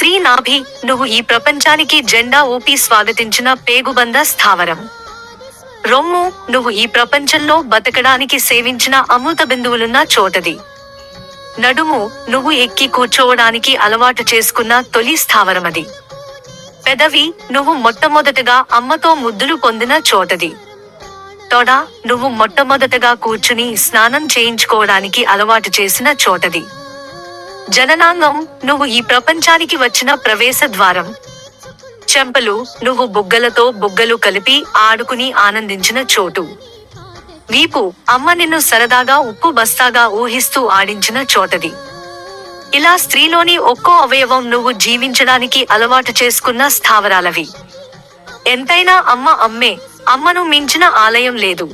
శ్రీ నాభి నువ్వు ఈ ప్రపంచానికి జెండా ఊపి స్వాగతించిన పేగుబంద స్థావరం. రొమ్ము నువ్వు ఈ ప్రపంచంలో బతకడానికి సేవించిన అమృత బిందువులున్న చోటది. నడుము నువ్వు ఎక్కి కూర్చోవడానికి అలవాటు చేసుకున్న తొలి స్థావరమది. పెదవి నువ్వు మొట్టమొదటగా అమ్మతో ముద్దులు పొందిన చోటది. తొడ నువ్వు మొట్టమొదటగా కూర్చుని స్నానం చేయించుకోవడానికి అలవాటు చేసిన చోటది. జననాంగం నువ్వు ఈ ప్రపంచానికి వచ్చిన ప్రవేశ ద్వారం. చెంపలు నువ్వు బుగ్గలతో బుగ్గలు కలిపి ఆడుకుని ఆనందించిన చోటు. వీపు అమ్మ నిన్ను సరదాగా ఉప్పు బస్తాగా ఊహిస్తూ ఆడించిన చోటది. ఇలా స్త్రీలోని ఒక్కో అవయవం నువ్వు జీవించడానికి అలవాటు చేసుకున్న స్థావరాలవి. ఎంతైనా అమ్మ అమ్మే అమ్మను మించిన ఆలయం లేదు.